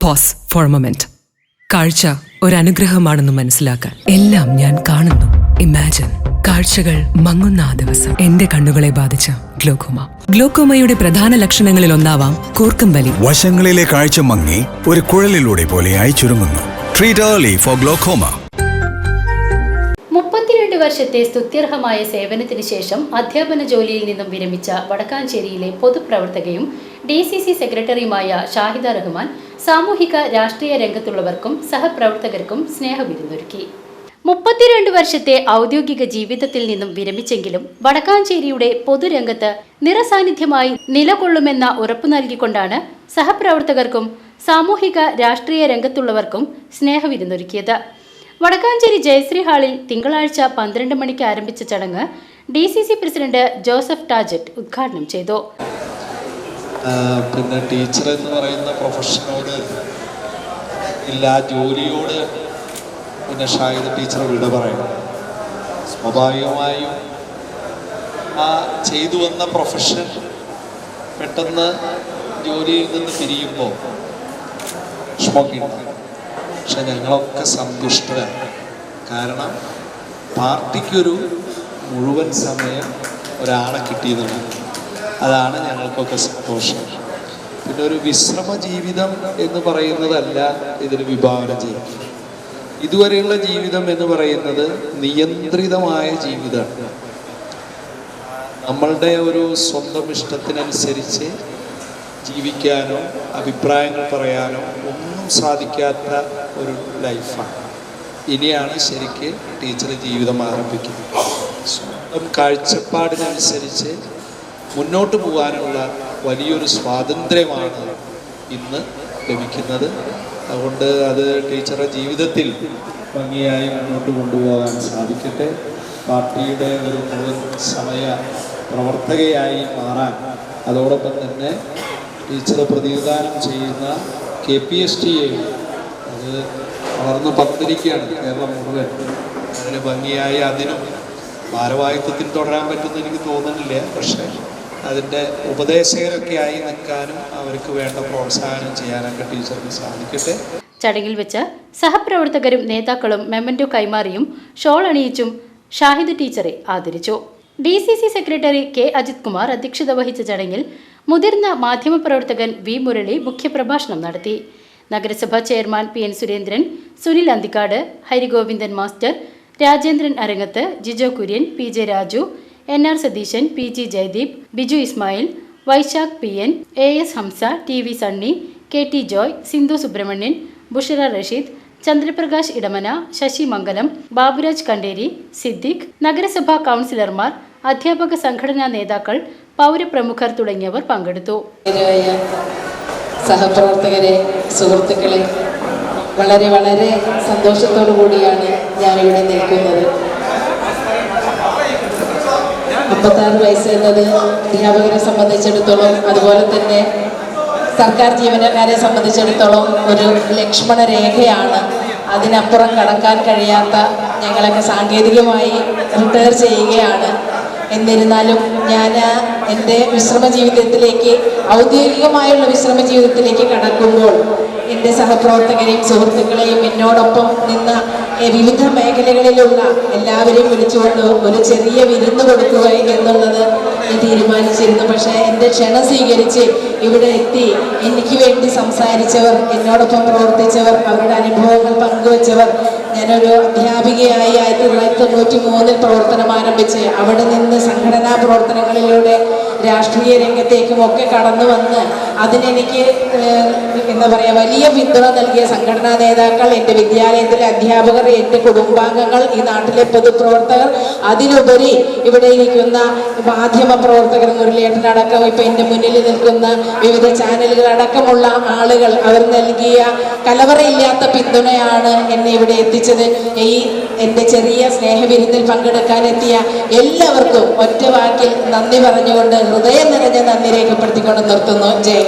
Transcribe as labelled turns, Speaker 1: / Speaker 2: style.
Speaker 1: Pose four moment കാഴ്ച അനുഗ്രഹമാണെന്ന് മനസ്സിലാക്കാൻ എല്ലാം ഞാൻ കാണുന്നു. ഇമാജിൻ കാഴ്ചകൾ മങ്ങുന്ന ആ ദിവസം. എന്റെ കണ്ണുകളെ ബാധിച്ച ഗ്ലോക്കോമ. ഗ്ലോക്കോമയുടെ പ്രധാന ലക്ഷണങ്ങളിൽ ഒന്നാവാം കൂർക്കം വലി
Speaker 2: വശങ്ങളിലെ കാഴ്ച മങ്ങി ഒരു കുഴലിലൂടെ പോലെയായി ചുരുങ്ങുന്നു. ട്രീറ്റ് ഏർലി ഫോർ ഗ്ലോക്കോമ
Speaker 3: മുപ്പത്തിരണ്ട് വർഷത്തെ സ്തുത്യർഹമായ സേവനത്തിന് ശേഷം അധ്യാപന ജോലിയിൽ നിന്നും വിരമിച്ച വടക്കാഞ്ചേരിയിലെ പൊതുപ്രവർത്തകയും ഡി സി സി സെക്രട്ടറിയുമായ ഷാഹിദ റഹ്മാൻ സാമൂഹിക രാഷ്ട്രീയ രംഗത്തുള്ളവർക്കും സഹപ്രവർത്തകർക്കും സ്നേഹവിരുന്നൊരുക്കി. മുപ്പത്തിരണ്ട് വർഷത്തെ ഔദ്യോഗിക ജീവിതത്തിൽ നിന്നും വിരമിച്ചെങ്കിലും വടക്കാഞ്ചേരിയുടെ പൊതുരംഗത്ത് നിറസാന്നിധ്യമായി നിലകൊള്ളുമെന്ന ഉറപ്പു നൽകിക്കൊണ്ടാണ് സഹപ്രവർത്തകർക്കും സാമൂഹിക രാഷ്ട്രീയ രംഗത്തുള്ളവർക്കും സ്നേഹവിരുന്നൊരുക്കിയത്. വടക്കാഞ്ചേരി ജയശ്രീ ഹാളിൽ തിങ്കളാഴ്ച പന്ത്രണ്ട് മണിക്ക് ആരംഭിച്ച ചടങ്ങ് ഡി പ്രസിഡന്റ് ജോസഫ് ടാജറ്റ് ഉദ്ഘാടനം ചെയ്തു.
Speaker 4: പിന്നെ ടീച്ചർ എന്ന് പറയുന്ന പ്രൊഫഷനോട് ഇല്ല ജോലിയോട് പിന്നെ ഷാഹിദ് ടീച്ചർ വിട പറയണം. സ്വാഭാവികമായും ആ ചെയ്തു വന്ന പ്രൊഫഷൻ പെട്ടെന്ന് ജോലിയിൽ നിന്ന് പിരിയുമ്പോൾ വിഷമമൊക്കെയുണ്ട് പക്ഷെ ഞങ്ങളൊക്കെ സന്തുഷ്ടരാണ്. കാരണം പാർട്ടിക്കൊരു മുഴുവൻ സമയം ഒരാളെ കിട്ടിയതുണ്ട് അതാണ് ഞങ്ങൾക്കൊക്കെ സന്തോഷം. പിന്നെ ഒരു വിശ്രമ ജീവിതം എന്ന് പറയുന്നതല്ല ഇതിന് വിഭാവന ചെയ്യുന്നത്. ഇതുവരെയുള്ള ജീവിതം എന്ന് പറയുന്നത് നിയന്ത്രിതമായ ജീവിതമാണ്. നമ്മളുടെ ഒരു സ്വന്തം ഇഷ്ടത്തിനനുസരിച്ച് ജീവിക്കാനോ അഭിപ്രായങ്ങൾ പറയാനോ ഒന്നും സാധിക്കാത്ത ഒരു ലൈഫാണ്. ഇനിയാണ് ശരിക്ക് ടീച്ചർ ജീവിതം ആരംഭിക്കുന്നത്. സ്വന്തം കാഴ്ചപ്പാടിനനുസരിച്ച് മുന്നോട്ട് പോകാനുള്ള വലിയൊരു സ്വാതന്ത്ര്യമാണ് ഇന്ന് ലഭിക്കുന്നത്. അതുകൊണ്ട് അത് ടീച്ചറുടെ ജീവിതത്തിൽ ഭംഗിയായി മുന്നോട്ട് കൊണ്ടുപോകാൻ സാധിക്കട്ടെ. പാർട്ടിയുടെ ഒരു മുഴുവൻ സമയ പ്രവർത്തകയായി മാറാൻ അതോടൊപ്പം തന്നെ ടീച്ചർ പ്രതിനിധാനം ചെയ്യുന്ന K P S T A അത് വളർന്നു പന്തിരിക്കുകയാണ് കേരളം മുഴുവൻ. അതിന് ഭംഗിയായി അതിനും ഭാരവാഹിത്വത്തിൽ തുടരാൻ പറ്റുമെന്ന് എനിക്ക് തോന്നുന്നില്ല. പക്ഷേ അതിന്റെ ഉപദേശകരൊക്കെ ആയി നിൽക്കാനും അവർക്ക് വേണ്ട പ്രോത്സാഹനം ചെയ്യാനൊക്കെ ടീച്ചർക്ക് സാധിക്കട്ടെ.
Speaker 3: ചടങ്ങിൽ വെച്ച് സഹപ്രവർത്തകരും നേതാക്കളും മെമ്മന്റോ കൈമാറിയും ഷോൾ അണിയിച്ചും ഷാഹിദ് ടീച്ചറെ ആദരിച്ചു. D C C secretary K Ajith Kumar അധ്യക്ഷത വഹിച്ച ചടങ്ങിൽ മുതിർന്ന മാധ്യമപ്രവർത്തകൻ വി മുരളി മുഖ്യപ്രഭാഷണം നടത്തി. നഗരസഭാ chairman P N Surendran Sunil Anthikad Harigovindan master Rajendran Arangath Jijo Kurian P J Raju N R Satheesan P G Jayadeep Biju Ismail Vaisakh P N A S Hamsa T V Sunny K T Joy Sindhu Subramanian Bushara Rasheed Chandraprakash Edamana Sasi Mangalam Baburaj Kanderi Siddique നഗരസഭാ കൗൺസിലർമാർ അധ്യാപക സംഘടനാ നേതാക്കൾ പൗരപ്രമുഖർ തുടങ്ങിയവർ പങ്കെടുത്തു
Speaker 5: സഹപ്രവർത്തകരെ സുഹൃത്തുക്കളെ വളരെ വളരെ സന്തോഷത്തോടു കൂടിയാണ് ഞാനിവിടെ നിൽക്കുന്നത്. അമ്പത്താറ് വയസ്സ് എന്നത് അധ്യാപകരെ സംബന്ധിച്ചിടത്തോളം അതുപോലെ തന്നെ സർക്കാർ ജീവനക്കാരെ സംബന്ധിച്ചിടത്തോളം ഒരു ലക്ഷ്മണ രേഖയാണ്. അതിനപ്പുറം കടക്കാൻ കഴിയാത്ത ഞങ്ങളൊക്കെ സാങ്കേതികമായി റിട്ടയർ ചെയ്യുകയാണ്. എന്നിരുന്നാലും ഞാൻ എന്റെ വിശ്രമ ജീവിതത്തിലേക്ക് ഔദ്യോഗികമായുള്ള വിശ്രമ ജീവിതത്തിലേക്ക് കടക്കുമ്പോൾ എന്റെ സഹപ്രവർത്തകരെയും സുഹൃത്തുക്കളെയും എന്നോടൊപ്പം നിന്ന വിവിധ മേഖലകളിലുള്ള എല്ലാവരെയും വിളിച്ചുകൊണ്ട് ഒരു ചെറിയ വിരുന്ന് കൊടുക്കുക എന്നുള്ളത് തീരുമാനിച്ചിരുന്നു. പക്ഷേ എന്റെ ക്ഷണം സ്വീകരിച്ച് ഇവിടെ എത്തി എനിക്ക് വേണ്ടി സംസാരിച്ചവർ എന്നോടൊപ്പം പ്രവർത്തിച്ചവർ അവരുടെ അനുഭവങ്ങൾ പങ്കുവച്ചവർ ഞാനൊരു അധ്യാപികയായി ആയിരത്തി തൊള്ളായിരത്തി തൊണ്ണൂറ്റി മൂന്നിൽ പ്രവർത്തനം ആരംഭിച്ച് അവിടെ നിന്ന് സംഘടനാ പ്രവർത്തനങ്ങളിലൂടെ രാഷ്ട്രീയ രംഗത്തേക്കും ഒക്കെ കടന്നു വന്ന് അതിനെനിക്ക് എന്താ പറയുക വലിയ പിന്തുണ നൽകിയ സംഘടനാ നേതാക്കൾ എന്റെ വിദ്യാലയത്തിലെ അധ്യാപകർ എന്റെ കുടുംബാംഗങ്ങൾ ഈ നാട്ടിലെ പൊതുപ്രവർത്തകർ അതിലുപരി ഇവിടെ ഇരിക്കുന്ന മാധ്യമ പ്രവർത്തകർ മുരളിയേട്ടനടക്കം ഇപ്പം എന്റെ മുന്നിൽ നിൽക്കുന്ന വിവിധ ചാനലുകൾ അടക്കമുള്ള ആളുകൾ അവർ നൽകിയ കലവറയില്ലാത്ത പിന്തുണയാണ് എന്നെ ഇവിടെ എത്തിച്ചത്. ഈ എന്റെ ചെറിയ സ്നേഹവിരുന്നിൽ പങ്കെടുക്കാനെത്തിയ എല്ലാവർക്കും ഒറ്റ വാക്കിൽ നന്ദി പറഞ്ഞുകൊണ്ട് ഹൃദയം നിറഞ്ഞ നന്ദി രേഖപ്പെടുത്തിക്കൊണ്ട് നിർത്തുന്നു. Jai